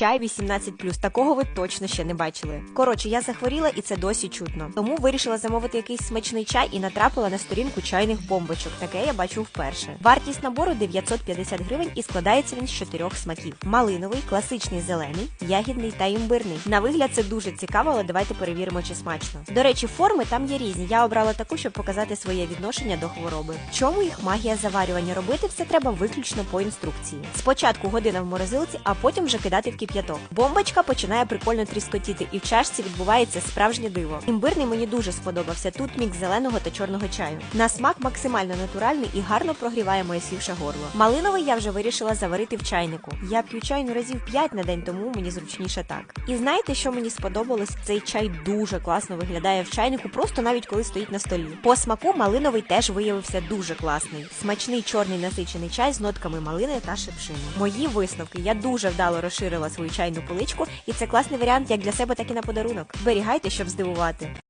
Чай 18+, такого ви точно ще не бачили. Коротше, я захворіла і це досі чутно. Тому вирішила замовити якийсь смачний чай і натрапила на сторінку чайних бомбочок. Таке я бачу вперше. Вартість набору 950 гривень і складається він з чотирьох смаків: малиновий, класичний зелений, ягідний та імбирний. На вигляд це дуже цікаво, але давайте перевіримо, чи смачно. До речі, форми там є різні. Я обрала таку, щоб показати своє відношення до хвороби. Чому їх магія заварювання? Робити все треба виключно по інструкції. Спочатку година в морозилці, а потім вже кидати в кип'яток. Бомбочка починає прикольно тріскотіти, і в чашці відбувається справжнє диво. Імбирний мені дуже сподобався. Тут мікс зеленого та чорного чаю. На смак максимально натуральний і гарно прогріває моє сівше горло. Малиновий я вже вирішила заварити в чайнику. Я п'ю чайну разів 5 на день, тому мені зручніше так. І знаєте, що мені сподобалось? Цей чай дуже класно виглядає в чайнику, просто навіть коли стоїть на столі. По смаку малиновий теж виявився дуже класний. Смачний чорний насичений чай з нотками малини та шипшини. Мої висновки. Я дуже вдало розширила свою чайну поличку, і це класний варіант як для себе, так і на подарунок. Берігайте, щоб здивувати.